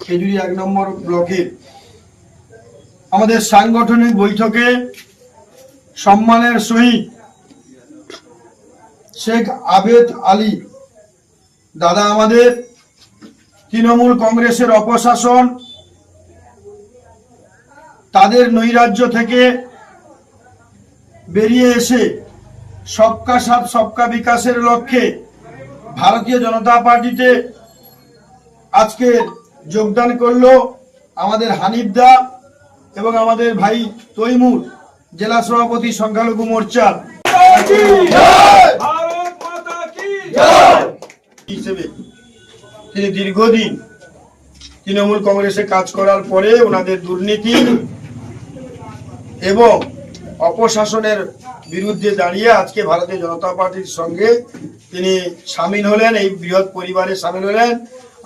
খেজুরি এক নম্বর ব্লকের আমাদের সাংগঠনিক বৈঠকে সম্মানের সহিত শেখ আবেদ আলী দাদা আমাদের তৃণমূল কংগ্রেসের অপশাসন, তাদের নৈরাজ্য থেকে বেরিয়ে এসে সবকা সাথ, সবকা বিকাশের লক্ষ্যে ভারতীয় জনতা পার্টিতে আজকে যোগদান করল আমাদের হানিফদা এবং আমাদের ভাই তৈমুর, জেলা সভাপতি সংখ্যালঘু মোর্চা। হিসেবে তিনি দীর্ঘদিন তৃণমূল কংগ্রেসে কাজ করার পরে ওনাদের দুর্নীতি এবং অপশাসনের বিরুদ্ধে দাঁড়িয়ে আজকে ভারতীয় জনতা পার্টির সঙ্গে তিনি সামিল হলেন, এই বৃহৎ পরিবারে সামিল হলেন।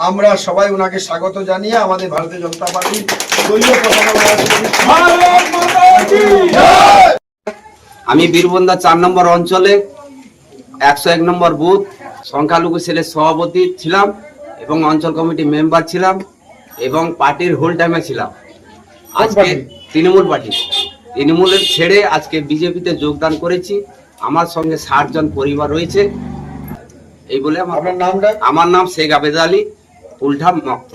আমরা সবাই ওনাকে স্বাগত জানিয়ে আমাদের ভারতীয় জনতা পার্টি আমি বীরবন্দা চার নম্বর অঞ্চলে একশো এক নম্বর বুথ সংখ্যালঘু সেলের সভাপতি ছিলাম এবং অঞ্চল কমিটি মেম্বার ছিলাম এবং পার্টির হোল টাইমে ছিলাম। আজকে তৃণমূল পার্টি। তৃণমূলের ছেড়ে আজকে বিজেপিতে যোগদান করেছি। আমার সঙ্গে ষাটজন পরিবার রয়েছে। এই বলে আমার নামটা? আমার নাম শেখ আবেদ আলী। উল্ঠাম মক্ত